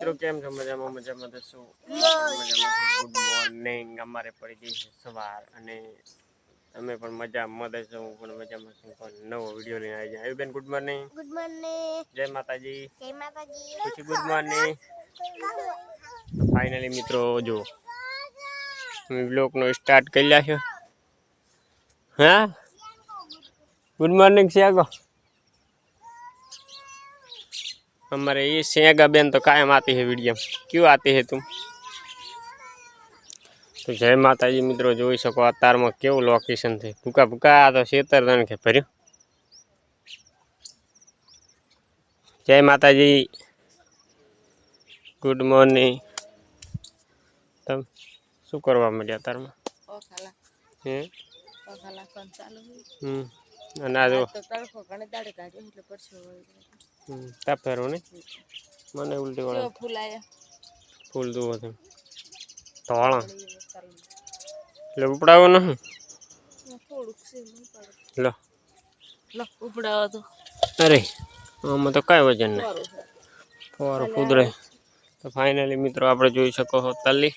મિત્રો કેમ છો? મજામાં મજામાં તો શું? મજામાં ગુડ મોર્નિંગ અમારે પડી ગઈ છે સવાર અને તમે પણ મજા જ છો. હું પણ મજામાં છું. પણ નવો વીડિયો લઈને આવી જાય બેન ગુડ મોર્નિંગ ગુડ મોર્નિંગ જય માતાજી. જય માતાજી. પછી ગુડ મોર્નિંગ ફાઇનલી મિત્રો જો બ્લોગનો સ્ટાર્ટ કરી લાગ્યો હા? ગુડ મોર્નિંગ શિયાગો हमारे ये सेगा बेन तो कायम आती है वीडियो क्यों आती है तुम તો જય માતાજી મિત્રો જોઈ શકો અત્યારમાં કેવું લોકેશન છે ભૂકા ભૂકા આ તો શેતર દણ કે ભર્યું જય માતાજી ગુડ મોર્નિંગ તમે શું કરવા માંડ્યા અત્યારમાં ઓખાલા હે ઓખાલા કોણ ચાલુ હોય? હમ અને આ જો તો તાપ ફેરવો ને મને ઉલટી વાળા. ફૂલાયા. ફૂલ દુવો છે ધોળા. વળી એ એટલે ઉપડાવો નહીં. લો. લો ઉપડાવો તો. અરે આમાં તો કાંઈ વજન નહીં. છે. કુદરે તો ફાઇનલી મિત્રો આપણે જોઈ શકો છો તલ્લી.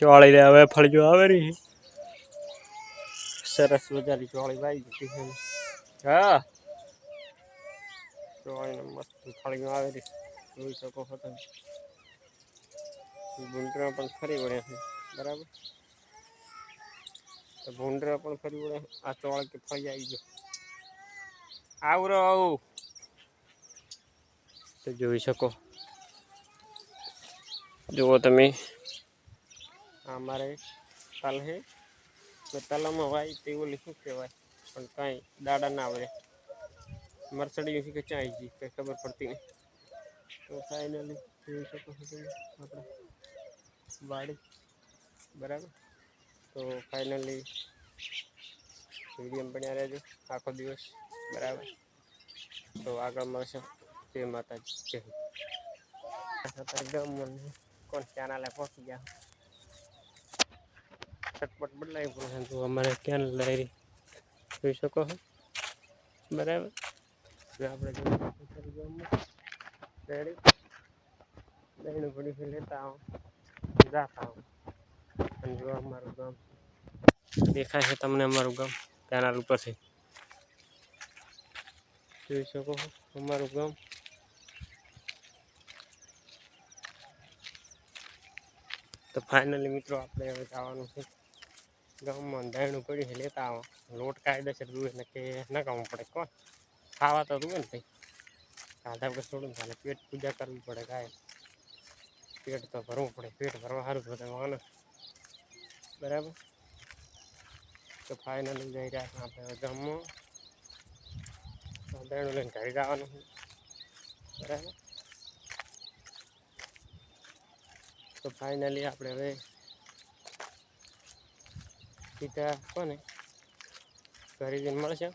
ચોળી રે, હવે ફળજો આવે રહી સરસ મજાની ચોળી વાઈ જતી છે. હા. ચોળીને મસ્ત ફળજો આવે રહી જોઈ શકો છો તમે. ભૂંડરા પણ ફરી વળ્યા છે. બરાબર? તો ભૂંડરા પણ ફરી વળ્યા આ ચોળ કે ફળી આવી ગયો. આવરો આવું. તો જોઈ શકો. જુઓ તમે. અમારે તલ છે તો તલામાં વાય તે ઓલી શું કહેવાય પણ કાંઈ દાડા ના આવે મરસડી કે ચાઈ ગઈ કંઈ ખબર પડતી નહીં તો ફાઇનલી જોઈ શકો છો તમે આપણે વાડી બરાબર તો ફાઇનલી વીડિયો બન્યા રહેજો આખો દિવસ બરાબર તો આગળ મળશે જય માતાજી જય હિન્દ. અત્યારે ગામમાં કોણ ચેનલે પહોંચી ગયા ચટપટ બદલાવી પડે તો અમારે ક્યાં ડાયરી જોઈ શકો છો? બરાબર? હવે આપણે દહીણું પડી લેતા આવો. જાતા આવો. અને જો અમારું ગામ દેખાય છે તમને અમારું ગામ કેનાલ ઉપરથી. જોઈ શકો અમારું ગામ. તો ફાઇનલી મિત્રો, આપણે હવે જવાનું છે. ગામમાં દાણું પડ્યું છે, લેતા આવો. લોટ કાયદેસર દૂર ને કે નકામવું પડે. કોણ? ખાવા તો દુવે ને ભાઈ. ખાધા વગર થોડું ચાલે પેટ પૂજા કરવી પડે કાંઈ. પેટ તો ભરવું પડે. પેટ ભરવા સારું તો વાના બરાબર? તો ફાઇનલ જઈ રહ્યા આપણે ગામમાં. દાણું લઈને ઘરે જવાનું બરાબર? તો ફાઇનલી આપણે હવે સીધા કોને ઘરે જઈને મળશે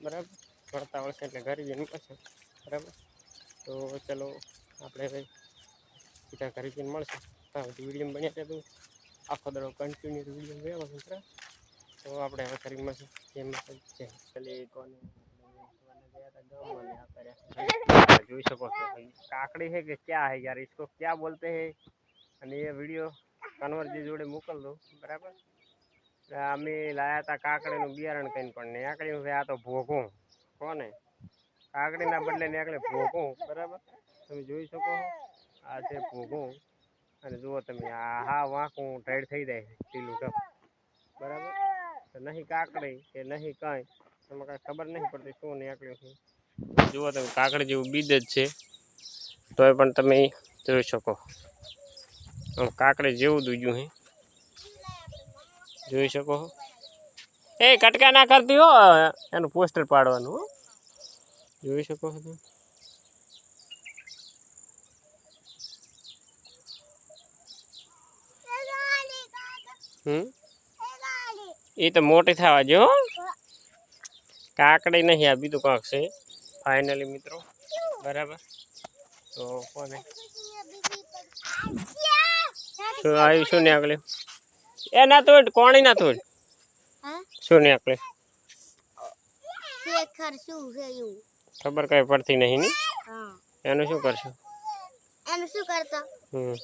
બરાબર મળતા મળશે એટલે ઘરે જઈને મળશે બરાબર તો ચલો આપણે હવે સીધા ઘરે જઈને મળશે હા બધી વિડીયો બન્યા છે તો આખો દડો કન્ટિન્યુ વિડીયો મેળવો મિત્ર તો આપણે હવે કરી મળશું જેમ છે પેલી કોને જોઈ શકો છો ભાઈ કાકડી है कि क्या है यार इसको क्या बोलते हैं અને એ વિડીયો કન્વરજી જોડે મોકલ દો બરાબર અમે લાયા હતા કાકડીનું બિયારણ કહીને પણ નીકળ્યું છે, આ તો ભોગું. કોને? કાકડીના બદલે નીકળે ભોગું, બરાબર? તમે જોઈ શકો આ છે ભોગું. અને જુઓ તમે, આ હા વાંકું ટાઈડ થઈ જાય ઢીલું ટપ બરાબર? નહીં કાકડી કે નહીં કાંઈ તમે કાંઈ ખબર નહીં પડતી શું નીકળ્યું છે. જુઓ તમે, કાકડી જેવું બીજ જ છે. તોય પણ તમે જોઈ શકો. કાકડી જેવું દૂજ્યું છે. જોઈ શકો છો એ કટકા ના કરતી હો, એનું પોસ્ટર પાડવાનું હો. જોઈ શકો છો તમે. હમ? એ તો મોટી થવા જો કાકડી નહીં, આ બીજું કાંક છે. ફાઇનલી મિત્રો, બરાબર? તો કોને? તો આવ્યું શું ને આગળ. એ ના તોડ કોણી ના તોડ શું શેખર શું છે એવું ખબર કઈ પડતી નહીં ને? એનું શું કરશું? એનું શું કરતો? હમ.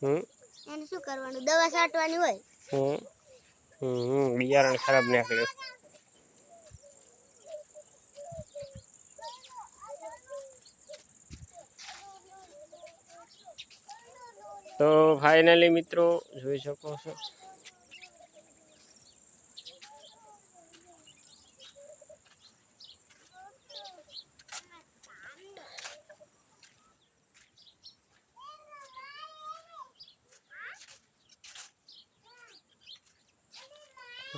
હમ. એનું શું કરવાનું? દવા છાંટવાની હોય? હમ હમ. બિયારણ ખરાબ નીકળ્યું. તો ફાઇનલી મિત્રો જોઈ શકો છો.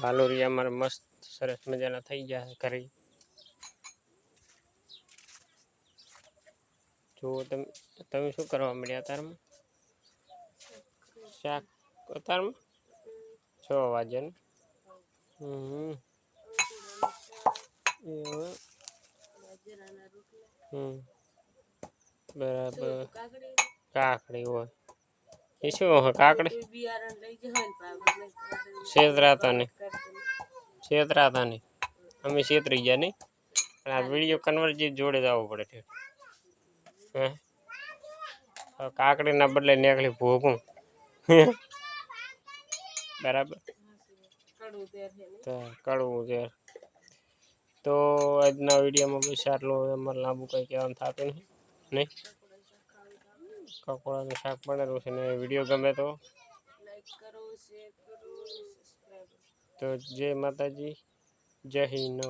વાલોરિયા અમારે મસ્ત સરસ મજાના થઈ ગયા ઘરે. જો તમે તમે શું કરવા મળ્યા તારમાં શાક તારમાં છ વાગે ને હમ હમ. બરાબર. કાકડી હોય. એ શું હોય, કાકડી? છેતરાતા નહીં છેતરાતા નહીં અમે છેતરી ગયા નહીં. પણ આ વીડિયો કન્વર્જી જોડે જ પડે છે. હે? કાકડીના બદલે નેકળી ભોગું. બરાબર. તો કડવું છે તો આજના વિડીયોમાં બસ આટલું અમારે લાંબુ કંઈ કહેવાનું થતું નહીં. નહીં? કકોડાનું શાક બનેલું છે ને વીડિયો ગમે તો. તો જય માતાજી. જય હિન્દ.